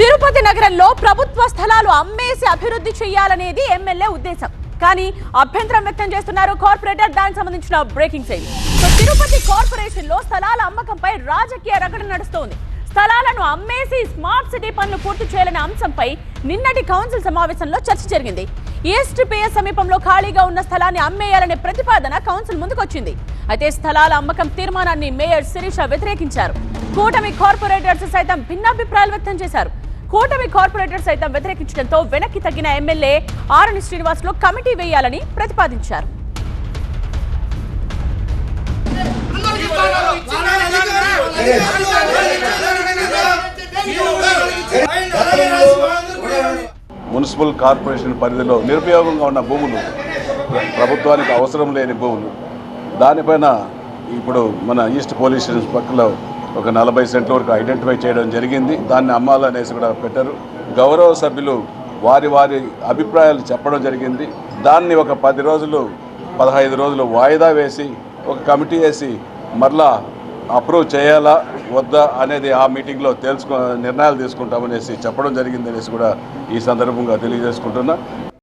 తిరుపతి నగరంలో ప్రభుత్వ స్థలాలు అమ్మేసి అభివృద్ధి చేయాలనేది ఎమ్మెల్యే ఉద్దేశం. కానీ అభ్యంతరం వ్యక్తం చేస్తున్నారు కార్పొరేటర్ దానికి సంబంధించిన బ్రేకింగ్ సైడ్ సో తిరుపతి కార్పొరేషన్లో స్థలాల అమ్మకంపై రాజకీయ రగడ నడుస్తోంది. స్థలాలను అమ్మేసి స్మార్ట్ సిటీ పనులు పూర్తి చేయాలనే అంశంపై నిన్నటి కౌన్సిల్ సమావేశంలో చర్చ జరిగింది. ఈస్ట్ పిఎస్ సమీపంలో ఖాళీగా ఉన్న స్థలాన్ని అమ్మేయాలనే ప్రతిపాదన కౌన్సిల్ ముందుకొచ్చింది. అయితే స్థలాల అమ్మకం తీర్మానాన్ని మేయర్ శిరీష వ్యతిరేకించారు. కూటమి కార్పొరేటర్స్ సైతం భిన్నాభిప్రాయాలు వ్యక్తం చేశారు. కూటమి కార్పొరేటర్ సైతం వ్యతిరేకించడంతో వెనక్కి తగ్గిన ఎమ్మెల్యే ఆరణి శ్రీనివాస్లో కమిటీ వేయాలని ప్రతిపాదించారు. మున్సిపల్ కార్పొరేషన్ పరిధిలో నిరుపయోగంగా ఉన్న భూములు ప్రభుత్వానికి అవసరం లేని భూములు దానిపైన ఇప్పుడు మన ఈస్ట్ పోలీస్ స్టేషన్ పక్కలో ఒక నలభై సెంట్ల వరకు ఐడెంటిఫై చేయడం జరిగింది. దాన్ని అమ్మాలనేసి కూడా పెట్టారు. గౌరవ సభ్యులు వారి వారి అభిప్రాయాలు చెప్పడం జరిగింది. దాన్ని ఒక పది రోజులు పదహైదు రోజులు వాయిదా వేసి ఒక కమిటీ వేసి మరలా అప్రూవ్ చేయాలా వద్దా అనేది ఆ మీటింగ్లో తెలుసుకో నిర్ణయాలు తీసుకుంటామనేసి చెప్పడం జరిగిందనేసి కూడా ఈ సందర్భంగా తెలియజేసుకుంటున్నా.